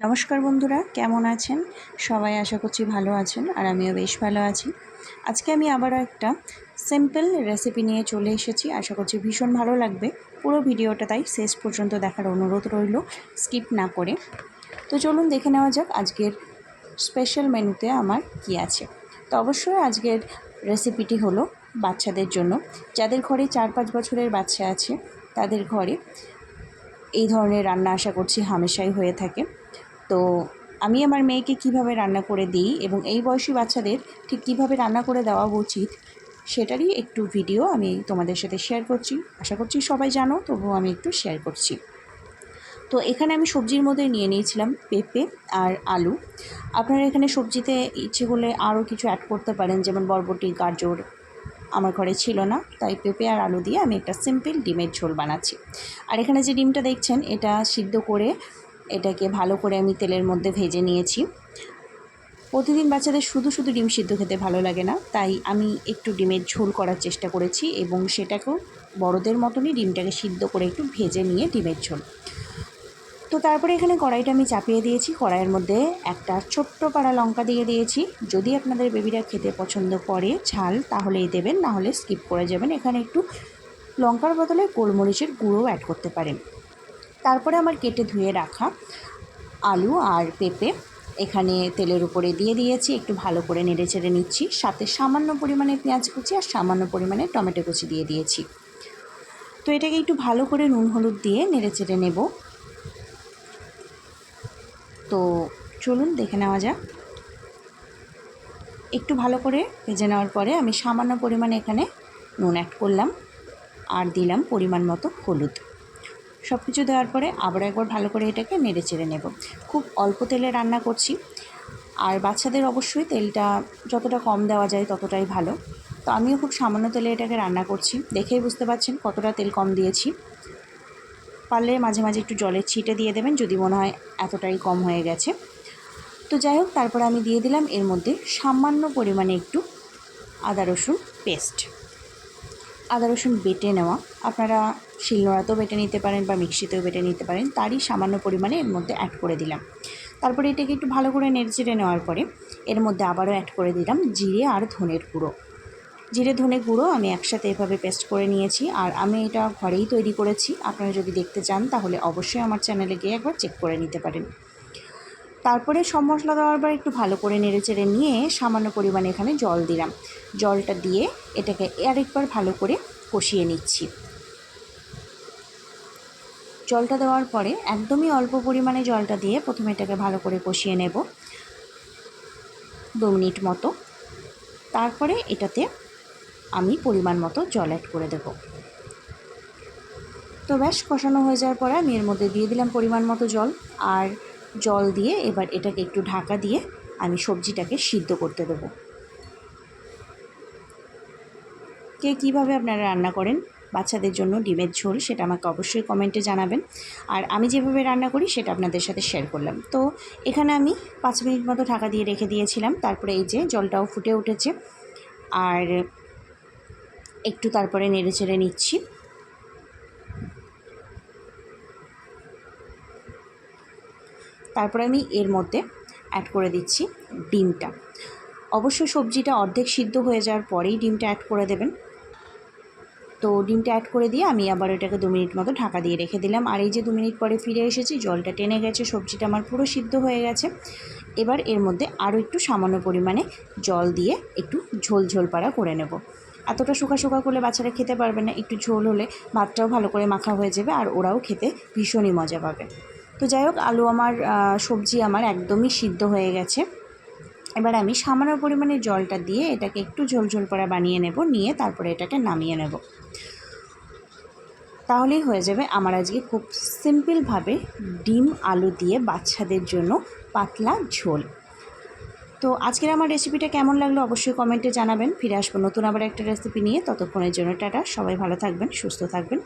নমস্কার বন্ধুরা, কেমন আছেন? সবাই আশা করছি ভালো আছেন আর আমিও বেশ ভালো আছি। আজকে আমি আবারও একটা সিম্পল রেসিপি নিয়ে চলে এসেছি। আশা করছি ভীষণ ভালো লাগবে। পুরো ভিডিওটা তাই শেষ পর্যন্ত দেখার অনুরোধ রইল স্কিপ না করে। তো চলুন দেখে নেওয়া যাক আজকের স্পেশাল মেনুতে আমার কি আছে। তো অবশ্যই আজকের রেসিপিটি হলো বাচ্চাদের জন্য। যাদের ঘরে চার পাঁচ বছরের বাচ্চা আছে, তাদের ঘরে এই ধরনের রান্না আশা করছি হামেশাই হয়ে থাকে। তো আমি আমার মেয়েকে কীভাবে রান্না করে দিই এবং এই বয়সী বাচ্চাদের ঠিক কীভাবে রান্না করে দেওয়া উচিত সেটারই একটু ভিডিও আমি তোমাদের সাথে শেয়ার করছি। আশা করছি সবাই জানো, তবুও আমি একটু শেয়ার করছি। তো এখানে আমি সবজির মধ্যে নিয়ে নিয়েছিলাম পেঁপে আর আলু। আপনারা এখানে সবজিতে ইচ্ছে করলে আরও কিছু অ্যাড করতে পারেন, যেমন বরবটি, গাজর আমার ঘরে ছিল না, তাই পেঁপে আর আলু দিয়ে আমি একটা সিম্পল ডিমের ঝোল বানাচ্ছি। আর এখানে যে ডিমটা দেখছেন, এটা সিদ্ধ করে এটাকে ভালো করে আমি তেলের মধ্যে ভেজে নিয়েছি। প্রতিদিন বাচ্চাদের শুধু শুধু ডিম সিদ্ধ খেতে ভালো লাগে না, তাই আমি একটু ডিমের ঝোল করার চেষ্টা করেছি এবং সেটাকেও বড়দের মতনই ডিমটাকে সিদ্ধ করে একটু ভেজে নিয়ে ডিমের ঝোল। তো তারপরে এখানে কড়াইটা আমি চাপিয়ে দিয়েছি, কড়াইয়ের মধ্যে একটা ছোট্ট পাড়া লঙ্কা দিয়ে দিয়েছি। যদি আপনাদের বেবিরা খেতে পছন্দ করে ঝাল, তাহলেই দেবেন, না হলে স্কিপ করে যাবেন। এখানে একটু লঙ্কার বদলে গোলমরিচের গুঁড়ো অ্যাড করতে পারেন। তারপরে আমার কেটে ধুয়ে রাখা আলু আর পেঁপে এখানে তেলের উপরে দিয়ে দিয়েছি, একটু ভালো করে নেড়ে চেড়ে নিচ্ছি। সাথে সামান্য পরিমাণে পেঁয়াজ কুচি আর সামান্য পরিমাণে টমেটো কুচি দিয়ে দিয়েছি। তো এটাকে একটু ভালো করে নুন হলুদ দিয়ে নেড়ে চেড়ে নেব। তো চলুন, দেখে নেওয়া যাক। একটু ভালো করে ভেজে নেওয়ার পরে আমি সামান্য পরিমাণে এখানে নুন অ্যাড করলাম আর দিলাম পরিমাণ মতো হলুদ। সব কিছু দেওয়ার পরে আবার একবার ভালো করে এটাকে নেড়ে চেড়ে নেব। খুব অল্প তেলে রান্না করছি। আর বাচ্চাদের অবশ্যই তেলটা যতটা কম দেওয়া যায় ততটাই ভালো। তো আমিও খুব সামান্য তেলে এটাকে রান্না করছি। দেখেই বুঝতে পারছেন কতটা তেল কম দিয়েছি। পারলে মাঝে মাঝে একটু জলের ছিটে দিয়ে দেবেন যদি মনে হয় এতটাই কম হয়ে গেছে। তো যাই হোক, তারপরে আমি দিয়ে দিলাম এর মধ্যে সামান্য পরিমাণে একটু আদা রসুন পেস্ট আদা রসুন বেটে নেওয়া। আপনারা শিলনোড়াতেও বেটে নিতে পারেন বা মিক্সিতেও বেটে নিতে পারেন। তারই সামান্য পরিমাণে এর মধ্যে অ্যাড করে দিলাম। তারপরে এটাকে একটু ভালো করে নেড়ে নেওয়ার পরে এর মধ্যে আবারও অ্যাড করে দিলাম জিরে আর ধনের গুঁড়ো। জিরে ধনে গুঁড়ো আমি একসাথে এভাবে পেস্ট করে নিয়েছি। আর আমি এটা ঘরেই তৈরি করেছি। আপনারা যদি দেখতে চান তাহলে অবশ্যই আমার চ্যানেলে গিয়ে একবার চেক করে নিতে পারেন। তারপরে সব মশলা দেওয়ার পর একটু ভালো করে নেড়ে চেড়ে নিয়ে সামান্য পরিমাণে এখানে জল দিলাম। জলটা দিয়ে এটাকে আরেকবার ভালো করে কষিয়ে নিচ্ছি। জলটা দেওয়ার পরে একদমই অল্প পরিমাণে জলটা দিয়ে প্রথমে এটাকে ভালো করে কষিয়ে নেব। দু মিনিট মতো। তারপরে এটাতে আমি পরিমাণ মতো জল অ্যাড করে দেব। তো ব্যাস, কষানো হয়ে যাওয়ার পরে আমি এর মধ্যে দিয়ে দিলাম পরিমাণ মতো জল। আর জল দিয়ে এবার এটাকে একটু ঢাকা দিয়ে আমি সবজিটাকে সিদ্ধ করতে দেবো। কে কীভাবে আপনারা রান্না করেন, বাচ্চাদের জন্য ডিমের ঝোল সেটা আমাকে অবশ্যই কমেন্টে জানাবেন। আর আমি যেভাবে রান্না করি সেটা আপনাদের সাথে শেয়ার করলাম। তো এখানে আমি পাঁচ মিনিট মতো ঢাকা দিয়ে রেখে দিয়েছিলাম, তারপরে এই যে জলটাও ফুটে উঠেছে। আর একটু তারপরে নেড়ে চেড়ে নিচ্ছি। তারপরে আমি এর মধ্যে অ্যাড করে দিচ্ছি ডিমটা। অবশ্যই সবজিটা অর্ধেক সিদ্ধ হয়ে যাওয়ার পরেই ডিমটা অ্যাড করে দেবেন। তো ডিমটা অ্যাড করে দিয়ে আমি আবার এটাকে দু মিনিট মতো ঢাকা দিয়ে রেখে দিলাম। আর এই যে দু মিনিট পরে ফিরে এসেছি, জলটা টেনে গেছে, সবজিটা আমার পুরো সিদ্ধ হয়ে গেছে। এবার এর মধ্যে আরও একটু সামান্য পরিমাণে জল দিয়ে একটু ঝোল ঝোল পাড়া করে নেব। এতটা শুকা শুকা করলে বাচ্চারা খেতে পারবে না। একটু ঝোল হলে ভাতটাও ভালো করে মাখা হয়ে যাবে আর ওরাও খেতে ভীষণই মজা পাবে। তো যাই হোক, আলু আমার সবজি আমার একদমই সিদ্ধ হয়ে গেছে। এবার আমি সামান্য পরিমাণে জলটা দিয়ে এটাকে একটু ঝোল ঝোল করা বানিয়ে নেব, নিয়ে তারপরে এটাকে নামিয়ে নেব। তাহলেই হয়ে যাবে আমার আজকে খুব সিম্পলভাবে ডিম, আলু দিয়ে বাচ্চাদের জন্য পাতলা ঝোল। তো আজকের আমার রেসিপিটা কেমন লাগল অবশ্যই কমেন্টে জানাবেন। ফিরে আসব নতুন আবার একটা রেসিপি নিয়ে। ততক্ষণের জন্য টাটা, সবাই ভালো থাকবেন, সুস্থ থাকবেন।